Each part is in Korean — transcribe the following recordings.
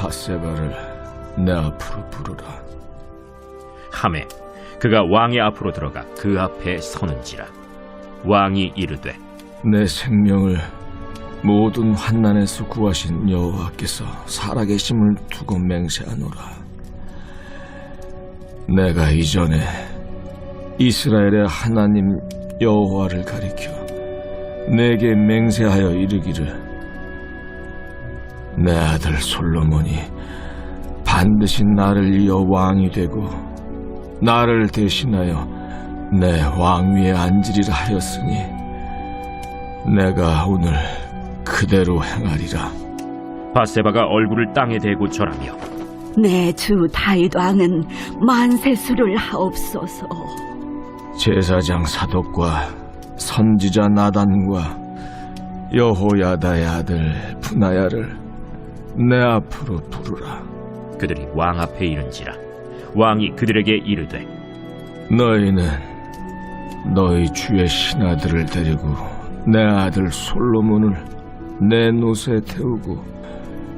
바세바를 내 앞으로 부르라. 함에 그가 왕의 앞으로 들어가 그 앞에 서는지라 왕이 이르되 내 생명을 모든 환난에서 구하신 여호와께서 살아계심을 두고 맹세하노라. 내가 이전에 이스라엘의 하나님 여호와를 가리켜 내게 맹세하여 이르기를 내 아들 솔로몬이 반드시 나를 이어 왕이 되고 나를 대신하여 내 왕위에 앉으리라 하였으니 내가 오늘 그대로 행하리라. 바세바가 얼굴을 땅에 대고 절하며 내 주 다윗 왕은 만세수를 하옵소서. 제사장 사독과 선지자 나단과 여호야다의 아들 분하야를 내 앞으로 부르라. 그들이 왕 앞에 이른지라 왕이 그들에게 이르되 너희는 너희 주의 신하들을 데리고 내 아들 솔로몬을 내 노새 태우고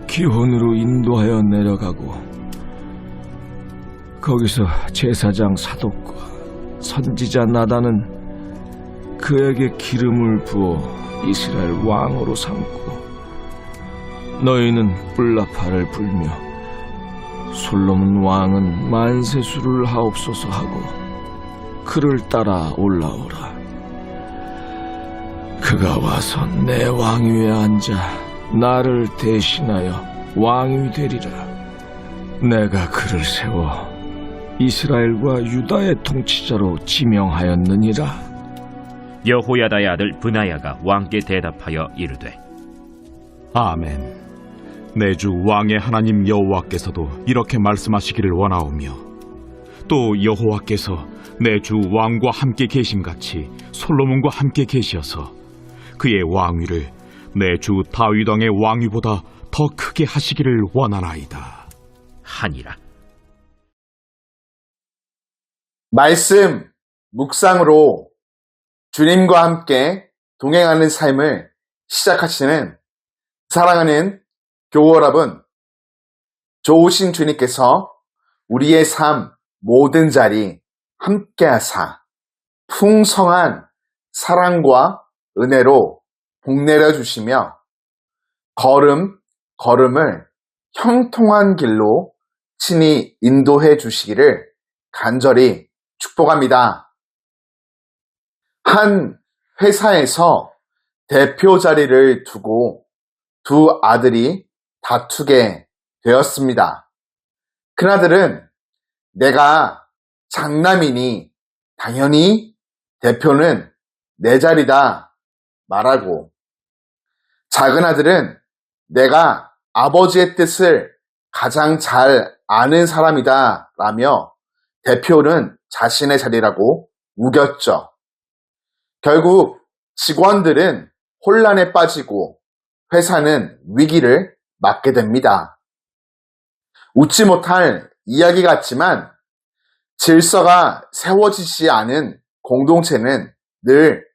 기혼으로 인도하여 내려가고 거기서 제사장 사독과 선지자 나단은 그에게 기름을 부어 이스라엘 왕으로 삼고 너희는 뿔라파를 불며 솔로몬 왕은 만세수를 하옵소서 하고 그를 따라 올라오라. 그가 와서 내 왕위에 앉아 나를 대신하여 왕이 되리라. 내가 그를 세워 이스라엘과 유다의 통치자로 지명하였느니라. 여호야다의 아들 브나야가 왕께 대답하여 이르되 아멘. 내 주 왕의 하나님 여호와께서도 이렇게 말씀하시기를 원하오며 또 여호와께서 내 주 왕과 함께 계심 같이 솔로몬과 함께 계시어서 그의 왕위를 내 주 다윗 왕의 왕위보다 더 크게 하시기를 원하나이다. 하니라 말씀 묵상으로 주님과 함께 동행하는 삶을 시작하시는 사랑하는 교우 여러분, 좋으신 주님께서 우리의 삶 모든 자리 함께 하사 풍성한 사랑과 은혜로 복내려 주시며 걸음 걸음을 형통한 길로 친히 인도해 주시기를 간절히 축복합니다. 한 회사에서 대표 자리를 두고 두 아들이 다투게 되었습니다. 큰아들은 내가 장남이니 당연히 대표는 내 자리다 말하고 작은 아들은 내가 아버지의 뜻을 가장 잘 아는 사람이다 라며 대표는 자신의 자리라고 우겼죠. 결국 직원들은 혼란에 빠지고 회사는 위기를 맞게 됩니다. 웃지 못할 이야기 같지만 질서가 세워지지 않은 공동체는 늘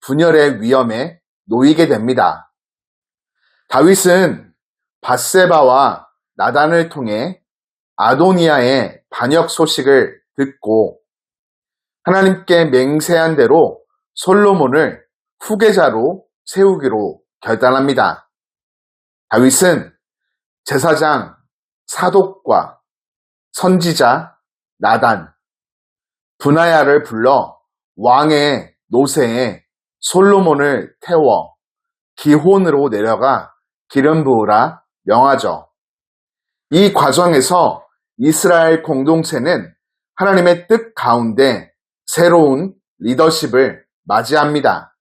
분열의 위험에 놓이게 됩니다. 다윗은 바세바와 나단을 통해 아도니아의 반역 소식을 듣고 하나님께 맹세한 대로 솔로몬을 후계자로 세우기로 결단합니다. 다윗은 제사장 사독과 선지자 나단 분하야를 불러 왕의 노새에 솔로몬을 태워 기혼으로 내려가 기름 부으라 명하죠. 이 과정에서 이스라엘 공동체는 하나님의 뜻 가운데 새로운 리더십을 맞이합니다.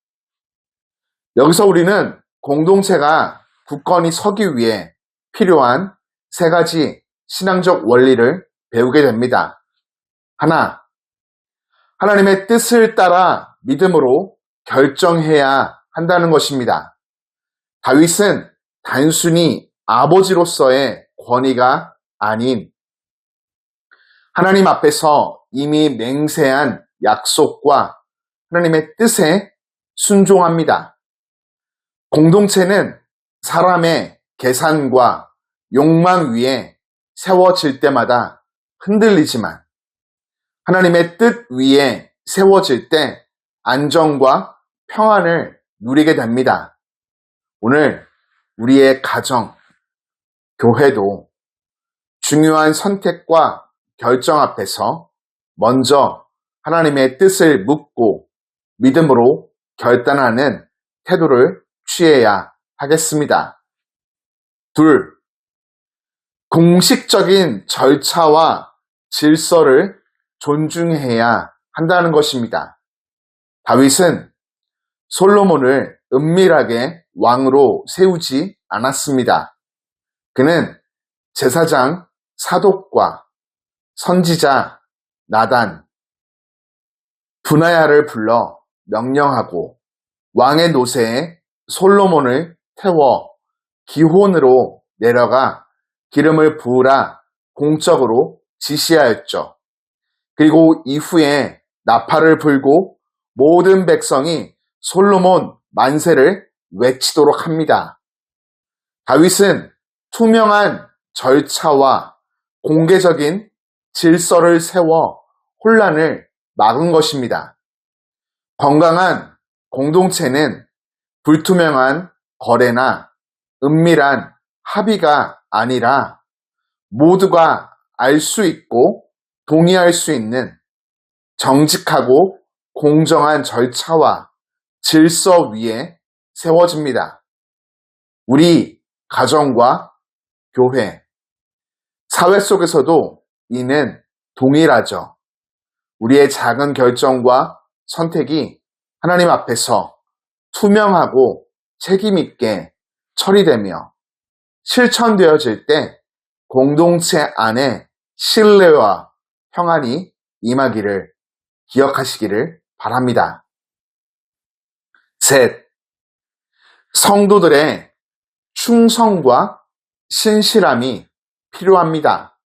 여기서 우리는 공동체가 굳건히 서기 위해 필요한 세 가지 신앙적 원리를 배우게 됩니다. 하나, 하나님의 뜻을 따라 믿음으로 결정해야 한다는 것입니다. 다윗은 단순히 아버지로서의 권위가 아닌 하나님 앞에서 이미 맹세한 약속과 하나님의 뜻에 순종합니다. 공동체는 사람의 계산과 욕망 위에 세워질 때마다 흔들리지만 하나님의 뜻 위에 세워질 때 안정과 평안을 누리게 됩니다. 오늘 우리의 가정, 교회도 중요한 선택과 결정 앞에서 먼저 하나님의 뜻을 묻고 믿음으로 결단하는 태도를 취해야 하겠습니다. 둘, 공식적인 절차와 질서를 존중해야 한다는 것입니다. 다윗은 솔로몬을 은밀하게 왕으로 세우지 않았습니다. 그는 제사장 사독과 선지자 나단, 분하야를 불러 명령하고 왕의 노새에 솔로몬을 태워 기혼으로 내려가 기름을 부으라 공적으로 지시하였죠. 그리고 이후에 나팔을 불고 모든 백성이 솔로몬 만세를 외치도록 합니다. 다윗은 투명한 절차와 공개적인 질서를 세워 혼란을 막은 것입니다. 건강한 공동체는 불투명한 거래나 은밀한 합의가 아니라 모두가 알 수 있고 동의할 수 있는 정직하고 공정한 절차와 질서 위에 세워집니다. 우리 가정과 교회, 사회 속에서도 이는 동일하죠. 우리의 작은 결정과 선택이 하나님 앞에서 투명하고 책임있게 처리되며 실천되어질 때 공동체 안에 신뢰와 평안이 임하기를 기억하시기를 바랍니다. 셋, 성도들의 충성과 신실함이 필요합니다.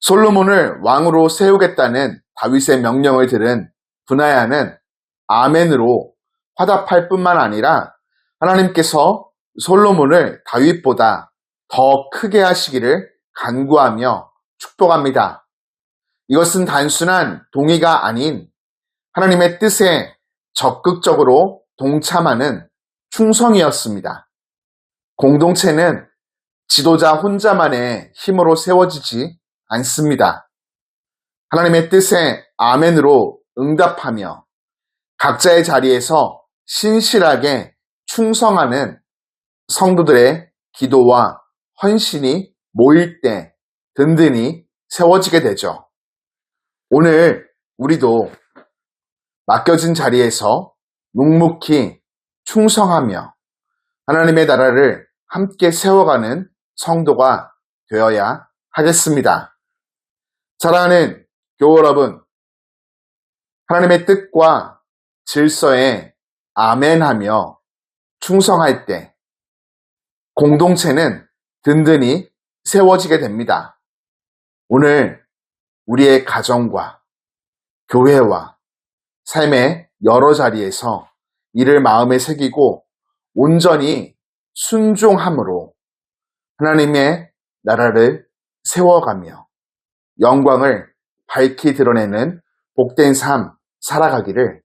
솔로몬을 왕으로 세우겠다는 다윗의 명령을 들은 분하야는 아멘으로 화답할 뿐만 아니라 하나님께서 솔로몬을 다윗보다 더 크게 하시기를 간구하며 축복합니다. 이것은 단순한 동의가 아닌 하나님의 뜻에 적극적으로 동참하는 충성이었습니다. 공동체는 지도자 혼자만의 힘으로 세워지지 않습니다. 하나님의 뜻에 아멘으로 응답하며 각자의 자리에서 신실하게 충성하는 성도들의 기도와 헌신이 모일 때 든든히 세워지게 되죠. 오늘 우리도 맡겨진 자리에서 묵묵히 충성하며 하나님의 나라를 함께 세워가는 성도가 되어야 하겠습니다. 사랑하는 교우 여러분, 하나님의 뜻과 질서에 아멘하며 충성할 때 공동체는 든든히 세워지게 됩니다. 오늘 우리의 가정과 교회와 삶의 여러 자리에서 이를 마음에 새기고 온전히 순종함으로 하나님의 나라를 세워가며 영광을 밝히 드러내는 복된 삶 살아가기를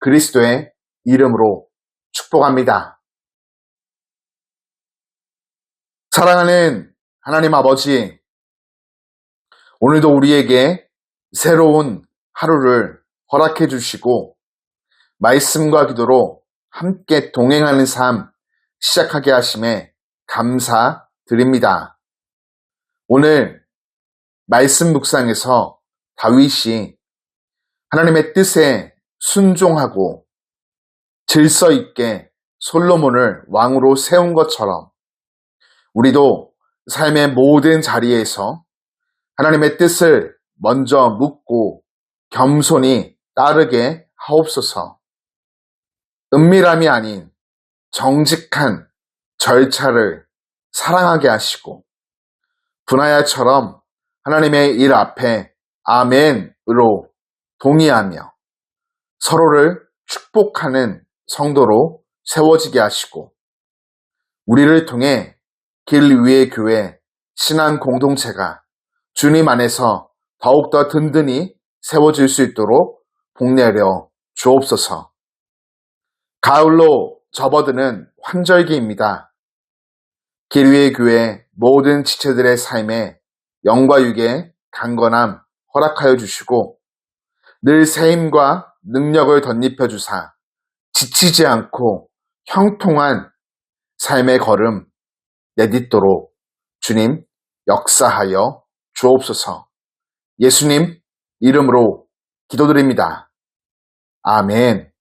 그리스도의 이름으로 축복합니다. 사랑하는 하나님 아버지, 오늘도 우리에게 새로운 하루를 허락해 주시고 말씀과 기도로 함께 동행하는 삶 시작하게 하심에 감사드립니다. 오늘 말씀 묵상에서 다윗이 하나님의 뜻에 순종하고 질서 있게 솔로몬을 왕으로 세운 것처럼 우리도 삶의 모든 자리에서 하나님의 뜻을 먼저 묻고 겸손히 따르게 하옵소서. 은밀함이 아닌 정직한 절차를 사랑하게 하시고 분하야처럼 하나님의 일 앞에 아멘으로 동의하며 서로를 축복하는 성도로 세워지게 하시고 우리를 통해 길 위의 교회, 신앙 공동체가 주님 안에서 더욱더 든든히 세워질 수 있도록 복내려 주옵소서. 가을로 접어드는 환절기입니다. 길 위의 교회 모든 지체들의 삶에 영과 육의 강건함 허락하여 주시고 늘 새힘과 능력을 덧입혀 주사 지치지 않고 형통한 삶의 걸음 내딛도록 주님 역사하여 주옵소서. 예수님 이름으로 기도드립니다. 아멘.